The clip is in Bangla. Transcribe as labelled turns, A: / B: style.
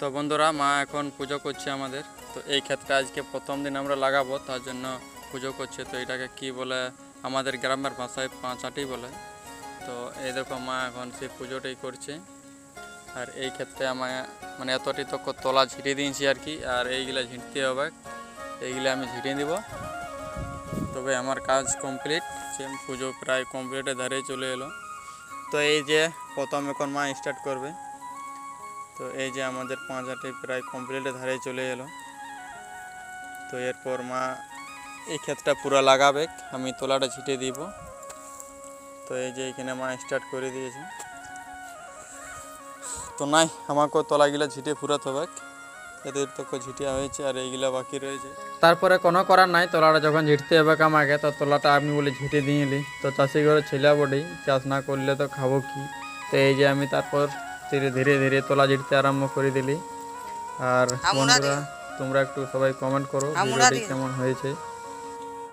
A: তো বন্ধুরা, মা এখন পুজো করছে আমাদের। তো এই ক্ষেত্রে আজকে প্রথম দিন আমরা লাগাবো, তার জন্য পুজো করছে। তো এটাকে কি বলে? আমাদের গ্রামের ভাষায় পাঁচাটি বলে। তো এই দেখো মা এখন সেই পুজোটাই করছে। আর এই ক্ষেত্রে আমায় মানে এতটি তো তলা ঝিটিয়ে দিয়েছি আর কি, আর এইগুলা ঝিঁটতে হবে। এইগুলা আমি ঝিটিয়ে দিব। তবে আমার কাজ কমপ্লিট। সে পুজো প্রায় কমপ্লিটের ধারেই চলে এলো। তো এই যে প্রথম এখন মা স্টার্ট করবে। তো এই যে আমাদের পাঁচাটি প্রায় কমপ্লিটের ধারে চলে এলো। তো এরপর মা এই ক্ষেতটা পুরো লাগাবে, আমি তোলাটা ছিটিয়ে দিব। তো এই যে এখানে মা স্টার্ট করে দিয়েছে। তো নাই আমাকেও তলাগুলো ঝিটিয়ে ফুরাতে হবে। এদের তো ঝিটিয়া হয়েছে আর এইগুলা বাকি রয়েছে। তারপরে কোনো করার নাই, তোলাটা যখন ঝিটতে হবে আমাকে, তো তোলাটা আমি বলে ঝিটে দিয়ে তো চাষি ঘরে ছেলে বডি চাষ না করলে তো খাব কি? তো এই যে আমি তারপর ধীরে ধীরে ধীরে তোলা জিটতে আরম্ভ করে দিলি। আর বন্ধুরা তোমরা একটু সবাই কমেন্ট করো ভিডিওটি কেমন হয়েছে।